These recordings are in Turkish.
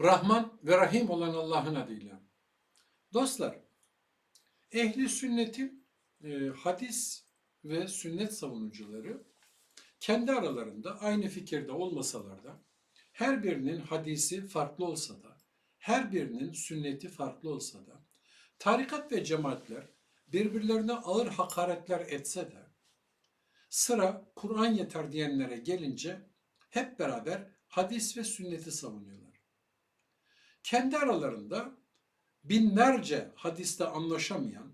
Rahman ve Rahim olan Allah'ın adıyla. Dostlar, ehli sünnetin e, hadis ve sünnet savunucuları kendi aralarında aynı fikirde olmasalar da her birinin hadisi farklı olsa da her birinin sünneti farklı olsa da tarikat ve cemaatler birbirlerine ağır hakaretler etse de sıra Kur'an yeter diyenlere gelince hep beraber hadis ve sünneti savunuyorlar. Kendi aralarında binlerce hadiste anlaşamayan,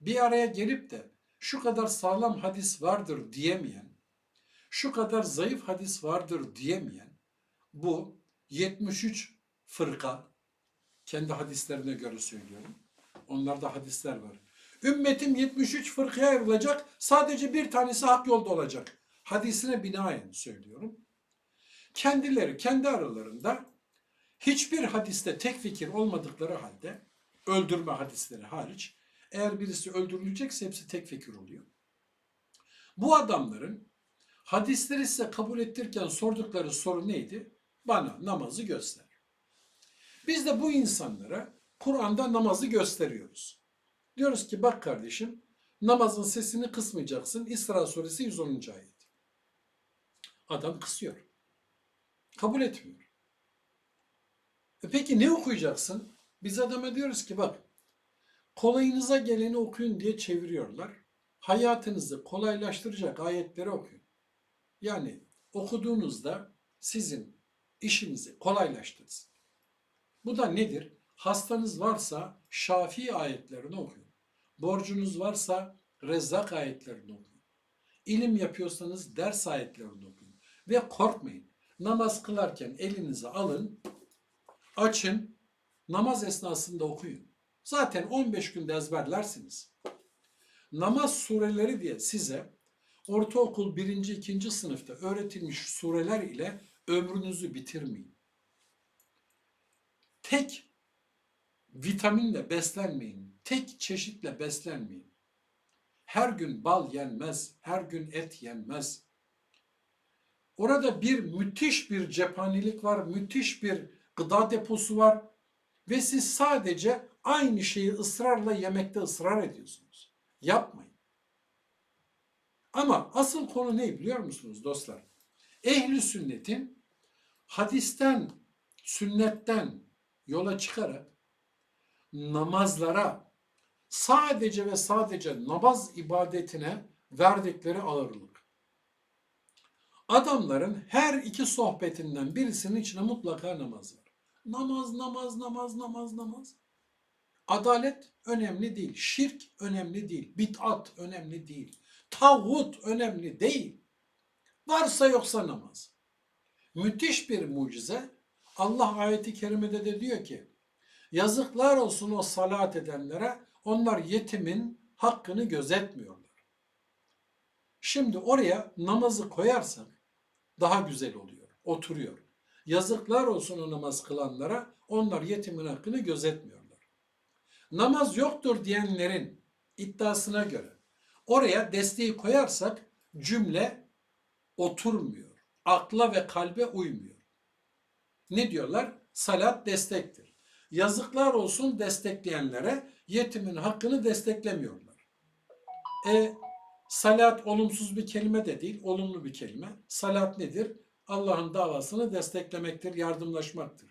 bir araya gelip de şu kadar sağlam hadis vardır diyemeyen, şu kadar zayıf hadis vardır diyemeyen bu 73 fırka kendi hadislerine göre söylüyorum. Onlarda hadisler var. Ümmetim 73 fırkaya ayrılacak. Sadece bir tanesi hak yolda olacak. Hadisine binaen söylüyorum. Kendileri kendi aralarında hiçbir hadiste tek fikir olmadıkları halde öldürme hadisleri hariç eğer birisi öldürülecekse hepsi tek fikir oluyor. Bu adamların hadisleri size kabul ettirirken sordukları soru neydi? Bana namazı göster. Biz de bu insanlara Kur'an'da namazı gösteriyoruz. Diyoruz ki bak kardeşim namazın sesini kısmayacaksın. İsra suresi 110. ayet. Adam kısıyor. Kabul etmiyor. E peki ne okuyacaksın? Biz adama diyoruz ki bak kolayınıza geleni okuyun diye çeviriyorlar. Hayatınızı kolaylaştıracak ayetleri okuyun. Yani okuduğunuzda sizin işinizi kolaylaştırsın. Bu da nedir? Hastanız varsa Şafii ayetlerini okuyun. Borcunuz varsa Rezzak ayetlerini okuyun. İlim yapıyorsanız ders ayetlerini okuyun. Ve korkmayın. Namaz kılarken elinizi alın, açın, namaz esnasında okuyun. Zaten 15 günde ezberlersiniz. Namaz sureleri diye size ortaokul 1. 2. sınıfta öğretilmiş sureler ile ömrünüzü bitirmeyin. Tek vitaminle beslenmeyin. Tek çeşitle beslenmeyin. Her gün bal yenmez, her gün et yenmez. Orada bir müthiş bir cephanelik var, müthiş bir gıda deposu var ve siz sadece aynı şeyi ısrarla yemekte ısrar ediyorsunuz. Yapmayın. Ama asıl konu ne biliyor musunuz dostlar? Ehli sünnetin hadisten, sünnetten yola çıkarak namazlara sadece ve sadece namaz ibadetine verdikleri ağırlık. Adamların her iki sohbetinden birisinin içine mutlaka namaz var. Namaz, namaz, namaz, namaz, namaz. Adalet önemli değil, şirk önemli değil, bid'at önemli değil, tağut önemli değil. Varsa yoksa namaz. Müthiş bir mucize. Allah ayeti kerimede de diyor ki, yazıklar olsun o salat edenlere, onlar yetimin hakkını gözetmiyorlar. Şimdi oraya namazı koyarsak daha güzel oluyor, oturuyor. Yazıklar olsun o namaz kılanlara, onlar yetimin hakkını gözetmiyorlar. Namaz yoktur diyenlerin iddiasına göre oraya desteği koyarsak cümle oturmuyor. Akla ve kalbe uymuyor. Ne diyorlar? Salat destektir. Yazıklar olsun destekleyenlere yetimin hakkını desteklemiyorlar. E salat olumsuz bir kelime de değil, olumlu bir kelime. Salat nedir? Allah'ın davasını desteklemektir, yardımlaşmaktır.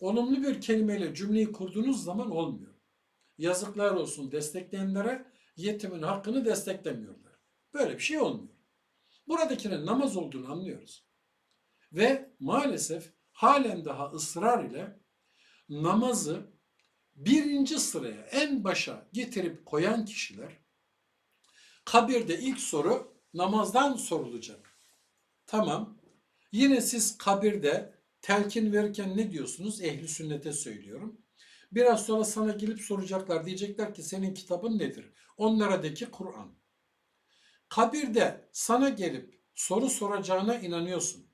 Olumlu bir kelimeyle cümleyi kurduğunuz zaman olmuyor. Yazıklar olsun destekleyenlere yetimin hakkını desteklemiyorlar. Böyle bir şey olmuyor. Buradakinin namaz olduğunu anlıyoruz. Ve maalesef halen daha ısrar ile namazı birinci sıraya en başa getirip koyan kişiler kabirde ilk soru namazdan sorulacak. Tamam. Yine siz kabirde telkin verirken ne diyorsunuz? Ehli sünnete söylüyorum. Biraz sonra sana gelip soracaklar. Diyecekler ki senin kitabın nedir? Onlara de ki Kur'an. Kabirde sana gelip soru soracağına inanıyorsun.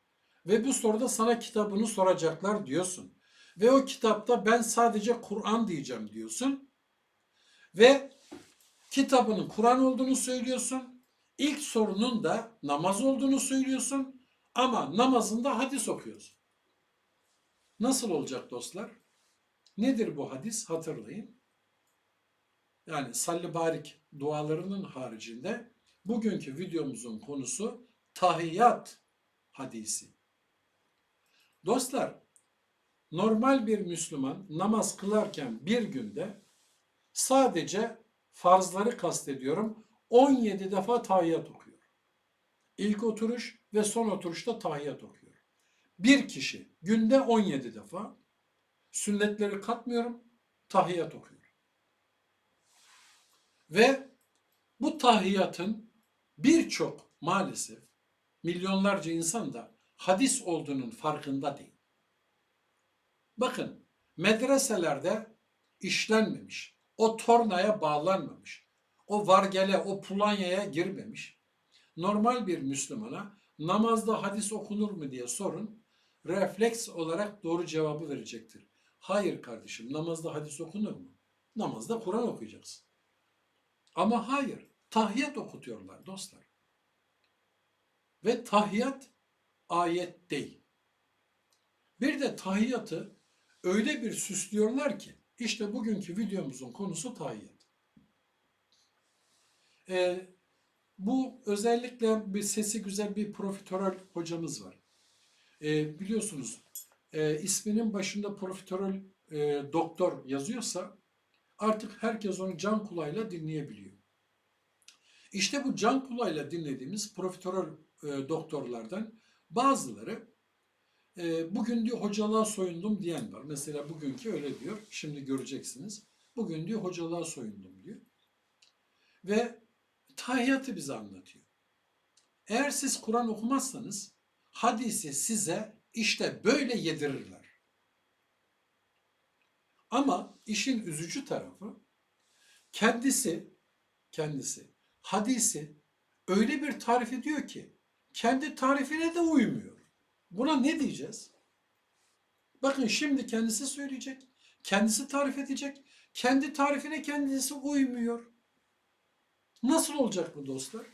Ve bu soruda sana kitabını soracaklar diyorsun. Ve o kitapta ben sadece Kur'an diyeceğim diyorsun. Ve kitabının Kur'an olduğunu söylüyorsun. İlk sorunun da namaz olduğunu söylüyorsun. Ama namazında hadis okuyorsun. Nasıl olacak dostlar? Nedir bu hadis? Hatırlayın. Yani salli barik dualarının haricinde bugünkü videomuzun konusu tahiyyat hadisi. Dostlar, normal bir Müslüman namaz kılarken bir günde sadece farzları kastediyorum 17 defa tahiyyat okuyor. İlk oturuş ve son oturuşta tahiyyat okuyor. Bir kişi günde 17 defa sünnetleri katmıyorum, tahiyyat okuyor. Ve bu tahiyyatın birçok maalesef milyonlarca insan da hadis olduğunun farkında değil. Bakın medreselerde işlenmemiş, o tornaya bağlanmamış, o vargele, o pulanyaya girmemiş. Normal bir Müslümana namazda hadis okunur mu diye sorun, refleks olarak doğru cevabı verecektir. Hayır kardeşim, namazda hadis okunur mu? Namazda Kur'an okuyacaksın. Ama hayır, tahiyyat okutuyorlar dostlar. Ve tahiyyat ayet değil. Bir de tahiyyatı öyle bir süslüyorlar ki, işte bugünkü videomuzun konusu tahiyyat. Ee, bu özellikle bir sesi güzel bir profiterol hocamız var. Ee, biliyorsunuz e, isminin başında profiterol e, doktor yazıyorsa artık herkes onu can kulağıyla dinleyebiliyor. İşte bu can kulağıyla dinlediğimiz profiterol e, doktorlardan bazıları e, bugün diyor hocalığa soyundum diyen var. Mesela bugünkü öyle diyor. Şimdi göreceksiniz. Bugün diyor hocalığa soyundum diyor. Ve tahiyyatı bize anlatıyor. Eğer siz Kur'an okumazsanız hadisi size işte böyle yedirirler. Ama işin üzücü tarafı kendisi kendisi hadisi öyle bir tarif ediyor ki kendi tarifine de uymuyor. Buna ne diyeceğiz? Bakın şimdi kendisi söyleyecek. Kendisi tarif edecek. Kendi tarifine kendisi uymuyor. Nasıl olacak bu dostlar?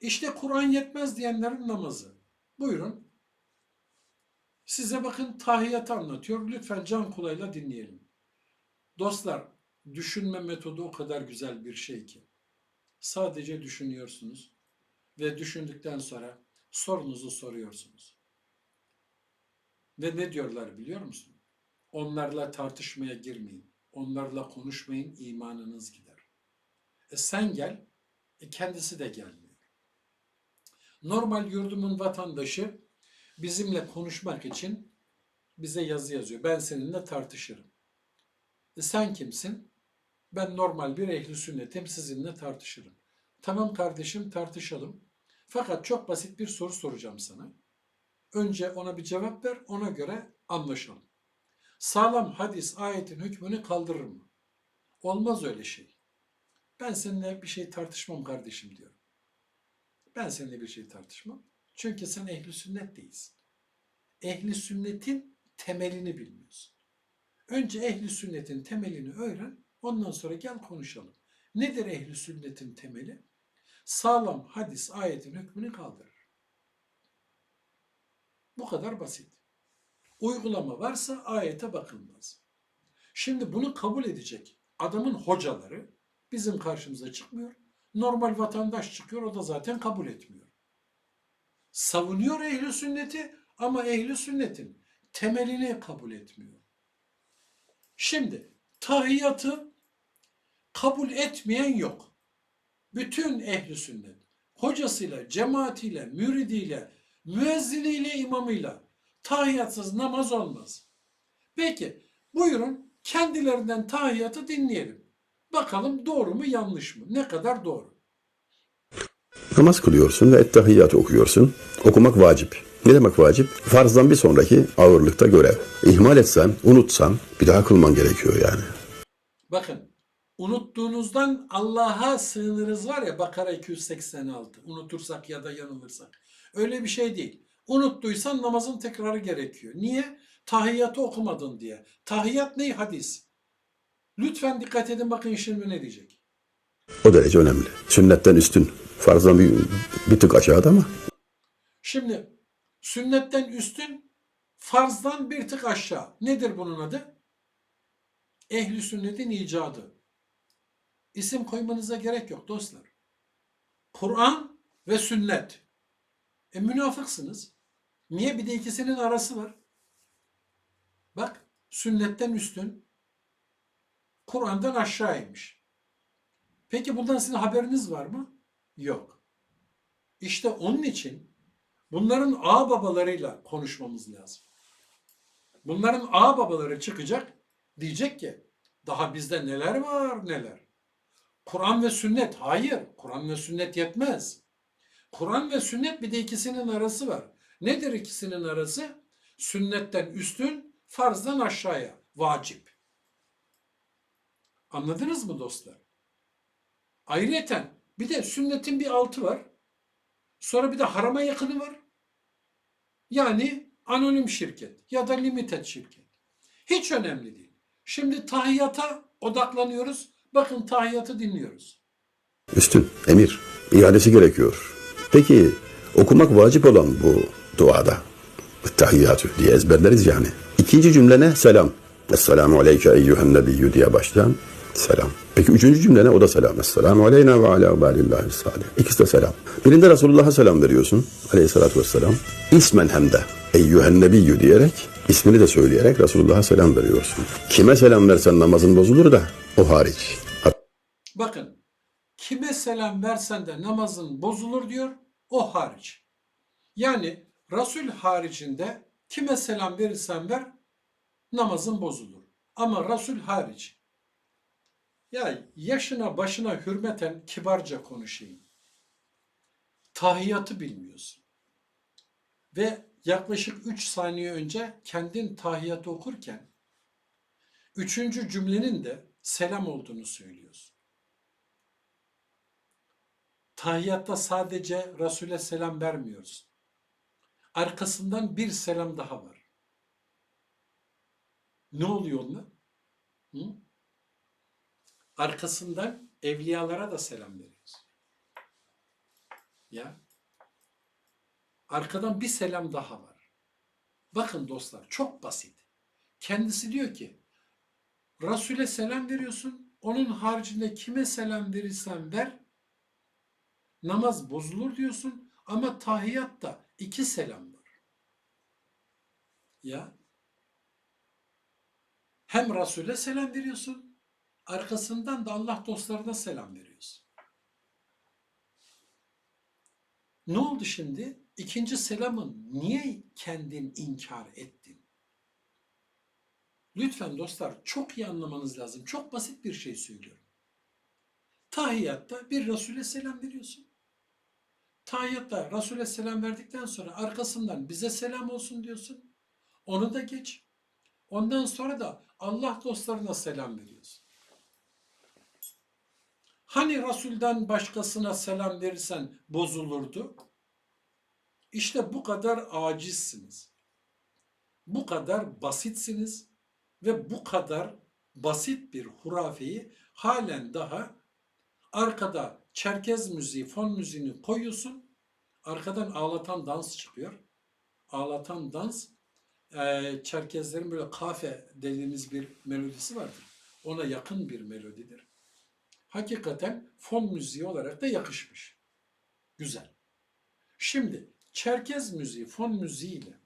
İşte Kur'an yetmez diyenlerin namazı. Buyurun. Size bakın tahiyyatı anlatıyor. Lütfen can kulağıyla dinleyelim. Dostlar, düşünme metodu o kadar güzel bir şey ki. Sadece düşünüyorsunuz ve düşündükten sonra sorunuzu soruyorsunuz. Ve ne diyorlar biliyor musun? Onlarla tartışmaya girmeyin. Onlarla konuşmayın, imanınız gider. E sen gel, e kendisi de gelmiyor. Normal yurdumun vatandaşı bizimle konuşmak için bize yazı yazıyor. Ben seninle tartışırım. E sen kimsin? Ben normal bir ehli sünnetim, sizinle tartışırım. Tamam kardeşim tartışalım. Fakat çok basit bir soru soracağım sana. Önce ona bir cevap ver, ona göre anlaşalım. Sağlam hadis ayetin hükmünü kaldırır mı? Olmaz öyle şey. Ben seninle bir şey tartışmam kardeşim diyorum. Ben seninle bir şey tartışmam. Çünkü sen ehli sünnet değilsin. Ehli sünnetin temelini bilmiyorsun. Önce ehli sünnetin temelini öğren, ondan sonra gel konuşalım. Nedir ehli sünnetin temeli? Sağlam hadis ayetin hükmünü kaldırır. Bu kadar basit. Uygulama varsa ayete bakılmaz. Şimdi bunu kabul edecek adamın hocaları bizim karşımıza çıkmıyor. Normal vatandaş çıkıyor o da zaten kabul etmiyor. Savunuyor ehli sünneti ama ehli sünnetin temelini kabul etmiyor. Şimdi tahiyyatı kabul etmeyen yok. Bütün ehli sünnet hocasıyla, cemaatiyle, müridiyle, müezziniyle, imamıyla tahiyyatsız namaz olmaz. Peki buyurun kendilerinden tahiyyatı dinleyelim. Bakalım doğru mu yanlış mı? Ne kadar doğru? Namaz kılıyorsun ve ettehiyyatı okuyorsun. Okumak vacip. Ne demek vacip? Farzdan bir sonraki ağırlıkta görev. İhmal etsen, unutsan bir daha kılman gerekiyor yani. Bakın unuttuğunuzdan Allah'a sığınırız var ya Bakara 286 unutursak ya da yanılırsak. Öyle bir şey değil. Unuttuysan namazın tekrarı gerekiyor. Niye? Tahiyyatı okumadın diye. Tahiyyat ne? Hadis. Lütfen dikkat edin bakın şimdi ne diyecek. O derece önemli. Sünnetten üstün. Farzdan bir, bir tık aşağıda ama Şimdi sünnetten üstün Farzdan bir tık aşağı. Nedir bunun adı? Ehli sünnetin icadı. İsim koymanıza gerek yok dostlar. Kur'an ve sünnet. E münafıksınız. Niye? Bir de ikisinin arası var. Bak sünnetten üstün, Kur'an'dan aşağıymış. Peki bundan sizin haberiniz var mı? Yok. İşte onun için bunların ağ babalarıyla konuşmamız lazım. Bunların ağ babaları çıkacak, diyecek ki daha bizde neler var neler. Kur'an ve sünnet. Hayır, Kur'an ve sünnet yetmez. Kur'an ve sünnet bir de ikisinin arası var. Nedir ikisinin arası? Sünnetten üstün, farzdan aşağıya. Vacip. Anladınız mı dostlar? Ayrıyeten bir de sünnetin bir altı var. Sonra bir de harama yakını var. Yani anonim şirket ya da limited şirket. Hiç önemli değil. Şimdi tahiyata odaklanıyoruz. Bakın tahiyatı dinliyoruz. Üstün, emir, iadesi gerekiyor. Peki okumak vacip olan bu duada tahiyyatü diye ezberleriz yani. İkinci cümle ne? Selam. Esselamu aleyke eyyühen nebiyyü diye başlayan selam. Peki üçüncü cümle ne? O da selam. Esselamu aleyna ve ala ibadillahi salih. İkisi de selam. Birinde Resulullah'a selam veriyorsun. Aleyhissalatü vesselam. İsmen hem de eyyühen nebiyyü diyerek ismini de söyleyerek Resulullah'a selam veriyorsun. Kime selam versen namazın bozulur da o hariç. Bakın kime selam versen de namazın bozulur diyor. O hariç. Yani Resul haricinde kime selam verirsen ver namazın bozulur. Ama Resul hariç. Ya yaşına başına hürmeten kibarca konuşayım. Tahiyatı bilmiyorsun. Ve yaklaşık 3 saniye önce kendin tahiyatı okurken üçüncü cümlenin de selam olduğunu söylüyorsun. Tahiyyatta sadece Resul'e selam vermiyoruz. Arkasından bir selam daha var. Ne oluyor onunla? Hı? Arkasından evliyalara da selam veriyoruz. Ya. Arkadan bir selam daha var. Bakın dostlar çok basit. Kendisi diyor ki Resul'e selam veriyorsun. Onun haricinde kime selam verirsen ver namaz bozulur diyorsun ama tahiyyatta iki selam var. Ya hem Resul'e selam veriyorsun arkasından da Allah dostlarına selam veriyorsun. Ne oldu şimdi? İkinci selamın niye kendin inkar ettin? Lütfen dostlar çok iyi anlamanız lazım. Çok basit bir şey söylüyorum. Tahiyyatta bir Resul'e selam veriyorsun. Tahiyyatta Resul'e selam verdikten sonra arkasından bize selam olsun diyorsun. Onu da geç. Ondan sonra da Allah dostlarına selam veriyorsun. Hani Resul'den başkasına selam verirsen bozulurdu? İşte bu kadar acizsiniz. Bu kadar basitsiniz ve bu kadar basit bir hurafeyi halen daha arkada Çerkez müziği, fon müziğini koyuyorsun. Arkadan ağlatan dans çıkıyor. Ağlatan dans e, Çerkezlerin böyle kafe dediğimiz bir melodisi vardır. Ona yakın bir melodidir. Hakikaten fon müziği olarak da yakışmış. Güzel. Şimdi Çerkez müziği, fon müziğiyle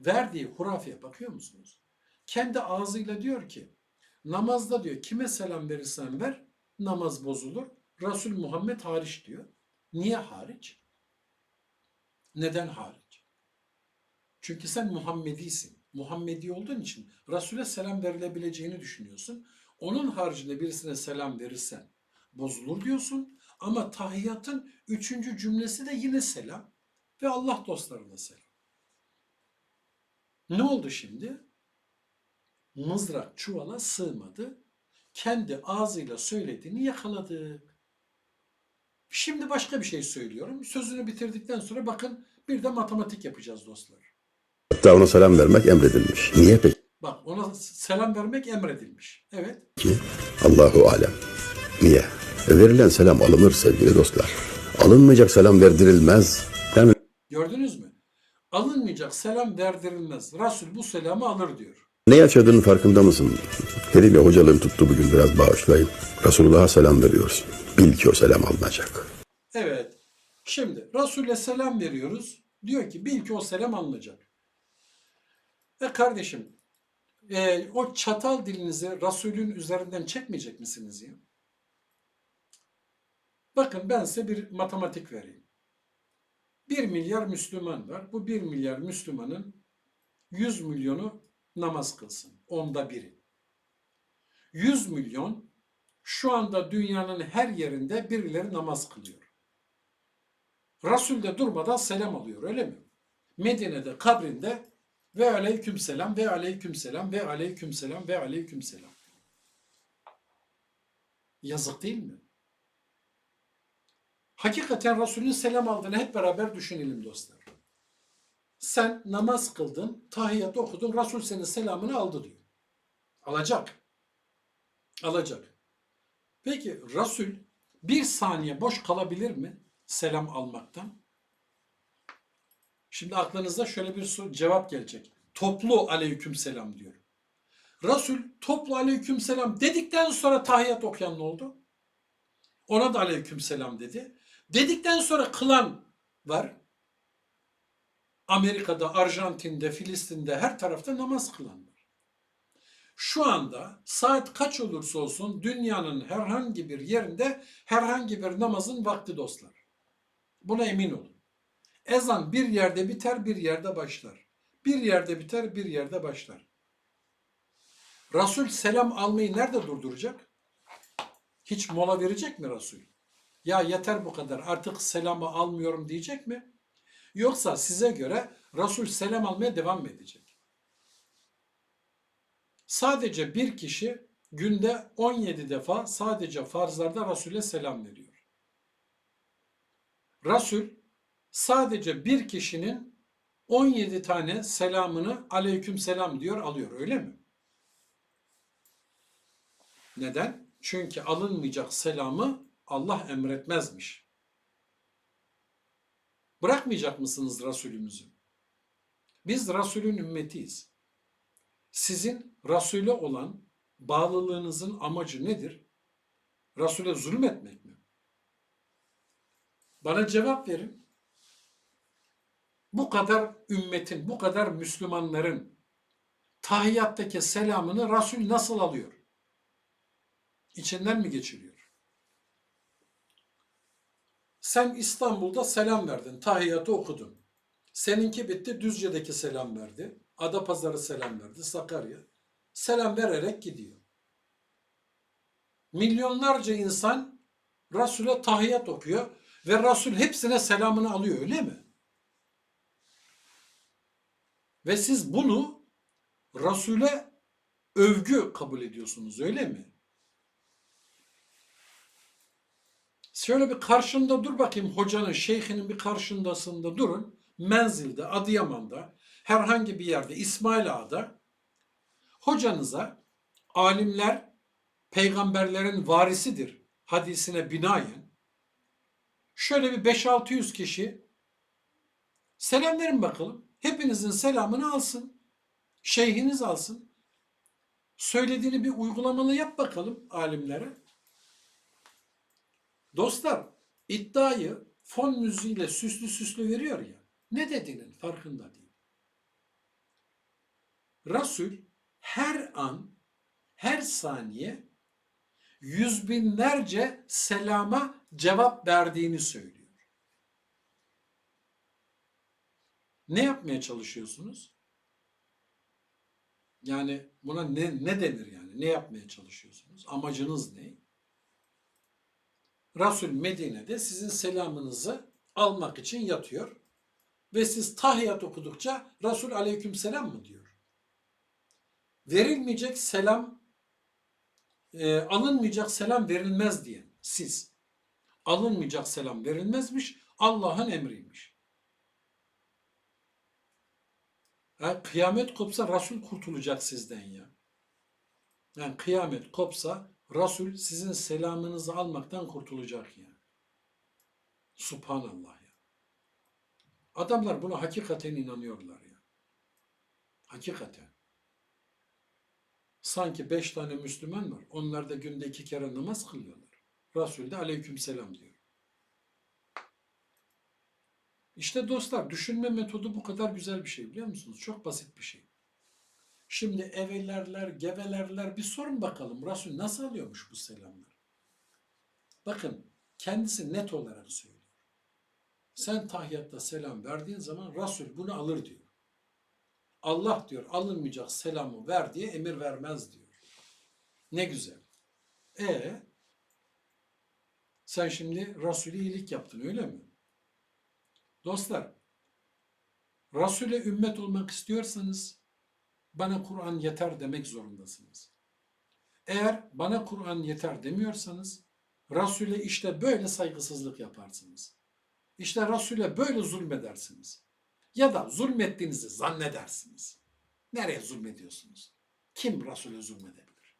verdiği hurafeye bakıyor musunuz? Kendi ağzıyla diyor ki namazda diyor kime selam verirsen ver namaz bozulur. Resul Muhammed hariç diyor. Niye hariç? Neden hariç? Çünkü sen Muhammedisin. Muhammedi olduğun için Resul'e selam verilebileceğini düşünüyorsun. Onun haricinde birisine selam verirsen bozulur diyorsun. Ama tahiyyatın üçüncü cümlesi de yine selam. Ve Allah dostlarına selam. Ne oldu şimdi? Mızrak çuvala sığmadı. Kendi ağzıyla söylediğini yakaladık. Şimdi başka bir şey söylüyorum. Sözünü bitirdikten sonra bakın bir de matematik yapacağız dostlar. Hatta ona selam vermek emredilmiş. Niye peki? Bak ona selam vermek emredilmiş. Evet. Allahu alem. Niye? Verilen selam alınır sevgili dostlar. Alınmayacak selam verdirilmez. Değil mi? Gördünüz mü? alınmayacak selam verdirilmez. Resul bu selamı alır diyor. Ne yaşadığının farkında mısın? Eliyle hocalığım tuttu bugün biraz bağışlayın. Resulullah'a selam veriyorsun. Bil ki o selam alınacak. Evet. Şimdi Resul'e selam veriyoruz. Diyor ki bil ki o selam alınacak. E kardeşim e, o çatal dilinizi Resul'ün üzerinden çekmeyecek misiniz ya? Bakın ben size bir matematik vereyim. 1 milyar Müslüman var. Bu 1 milyar Müslümanın 100 milyonu namaz kılsın. Onda biri. 100 milyon şu anda dünyanın her yerinde birileri namaz kılıyor. Resul de durmadan selam alıyor öyle mi? Medine'de kabrinde ve aleyküm selam ve aleyküm selam ve aleyküm selam ve aleyküm selam. Yazık değil mi? Hakikaten Resul'ün selam aldığını hep beraber düşünelim dostlar. Sen namaz kıldın, tahiyyat okudun, Resul senin selamını aldı diyor. Alacak. Alacak. Peki Resul bir saniye boş kalabilir mi selam almaktan? Şimdi aklınıza şöyle bir soru, cevap gelecek. Toplu aleyküm selam diyor. Resul toplu aleyküm selam dedikten sonra tahiyyat okuyan ne oldu? Ona da aleyküm selam dedi. Dedikten sonra kılan var. Amerika'da, Arjantin'de, Filistin'de her tarafta namaz kılan var. Şu anda saat kaç olursa olsun dünyanın herhangi bir yerinde herhangi bir namazın vakti dostlar. Buna emin olun. Ezan bir yerde biter, bir yerde başlar. Bir yerde biter, bir yerde başlar. Resul selam almayı nerede durduracak? Hiç mola verecek mi Resul? Ya yeter bu kadar artık selamı almıyorum diyecek mi? Yoksa size göre Resul selam almaya devam mı edecek? Sadece bir kişi günde 17 defa sadece farzlarda Resul'e selam veriyor. Resul sadece bir kişinin 17 tane selamını aleyküm selam diyor alıyor öyle mi? Neden? Çünkü alınmayacak selamı Allah emretmezmiş. Bırakmayacak mısınız Resulümüzü? Biz Resulün ümmetiyiz. Sizin Resul'e olan bağlılığınızın amacı nedir? Resul'e zulmetmek mi? Bana cevap verin. Bu kadar ümmetin, bu kadar Müslümanların tahiyyattaki selamını Resul nasıl alıyor? İçinden mi geçiriyor? Sen İstanbul'da selam verdin, tahiyyatı okudun. Seninki bitti, Düzce'deki selam verdi. Adapazarı selam verdi, Sakarya. Selam vererek gidiyor. Milyonlarca insan Resul'e tahiyyat okuyor ve Resul hepsine selamını alıyor öyle mi? Ve siz bunu Resul'e övgü kabul ediyorsunuz öyle mi? Şöyle bir karşında dur bakayım hocanın, şeyhinin bir karşındasında durun. Menzilde, Adıyaman'da, herhangi bir yerde, İsmail Ağa'da hocanıza alimler peygamberlerin varisidir hadisine binaen şöyle bir 5-600 kişi selam verin bakalım. Hepinizin selamını alsın. Şeyhiniz alsın. Söylediğini bir uygulamalı yap bakalım alimlere. Dostlar iddiayı fon müziğiyle süslü süslü veriyor ya. Ne dediğinin farkında değil. Resul her an, her saniye yüz binlerce selama cevap verdiğini söylüyor. Ne yapmaya çalışıyorsunuz? Yani buna ne, ne denir yani? Ne yapmaya çalışıyorsunuz? Amacınız ne? Resul Medine'de sizin selamınızı almak için yatıyor. Ve siz tahiyyat okudukça Resul aleyküm selam mı diyor? Verilmeyecek selam, e, alınmayacak selam verilmez diyen siz. Alınmayacak selam verilmezmiş, Allah'ın emriymiş. Yani kıyamet kopsa Resul kurtulacak sizden ya. Yani kıyamet kopsa Resul sizin selamınızı almaktan kurtulacak yani. Subhanallah ya. Adamlar buna hakikaten inanıyorlar ya. Hakikaten. Sanki beş tane Müslüman var. Onlar da günde iki kere namaz kılıyorlar. Resul de aleyküm selam diyor. İşte dostlar düşünme metodu bu kadar güzel bir şey biliyor musunuz? Çok basit bir şey. Şimdi evelerler, gevelerler bir sorun bakalım. Resul nasıl alıyormuş bu selamları? Bakın kendisi net olarak söylüyor. Sen tahiyyatta selam verdiğin zaman Resul bunu alır diyor. Allah diyor alınmayacak selamı ver diye emir vermez diyor. Ne güzel. E sen şimdi Resul'e iyilik yaptın öyle mi? Dostlar, Resul'e ümmet olmak istiyorsanız bana Kur'an yeter demek zorundasınız. Eğer bana Kur'an yeter demiyorsanız Resul'e işte böyle saygısızlık yaparsınız. İşte Resul'e böyle zulmedersiniz. Ya da zulmettiğinizi zannedersiniz. Nereye zulmediyorsunuz? Kim Resul'e zulmedebilir?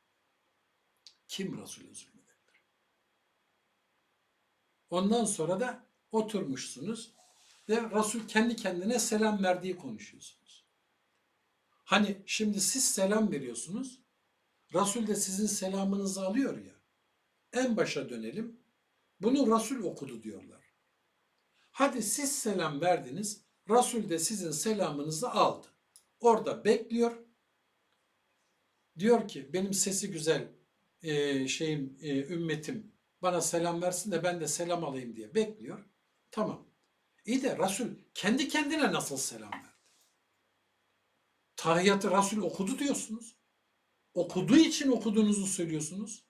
Kim Resul'e zulmedebilir? Ondan sonra da oturmuşsunuz ve Resul kendi kendine selam verdiği konuşuyorsunuz. Hani şimdi siz selam veriyorsunuz, Resul de sizin selamınızı alıyor ya. En başa dönelim. Bunu Resul okudu diyorlar. Hadi siz selam verdiniz, Resul de sizin selamınızı aldı. Orada bekliyor. Diyor ki benim sesi güzel e, şeyim e, ümmetim bana selam versin de ben de selam alayım diye bekliyor. Tamam. İyi de Resul kendi kendine nasıl selam verdi? Tahiyyatı Resul okudu diyorsunuz. Okuduğu için okuduğunuzu söylüyorsunuz.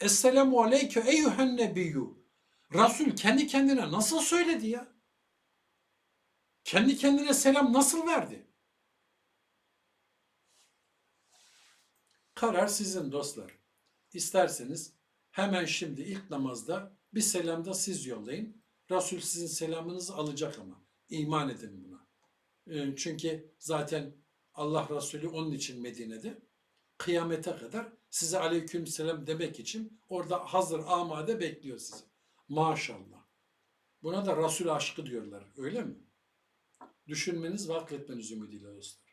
Esselamu aleyke eyyühen nebiyyü. Resul kendi kendine nasıl söyledi ya? Kendi kendine selam nasıl verdi? Karar sizin dostlar. İsterseniz hemen şimdi ilk namazda bir selam da siz yollayın. Resul sizin selamınızı alacak ama. İman edin buna. Ee, Çünkü zaten Allah Resulü onun için Medine'de. Kıyamete kadar size aleyküm selam demek için orada hazır amade bekliyor sizi. Maşallah. Buna da Resul aşkı diyorlar. Öyle mi? Düşünmeniz ve akletmeniz ümidiyle dostlar.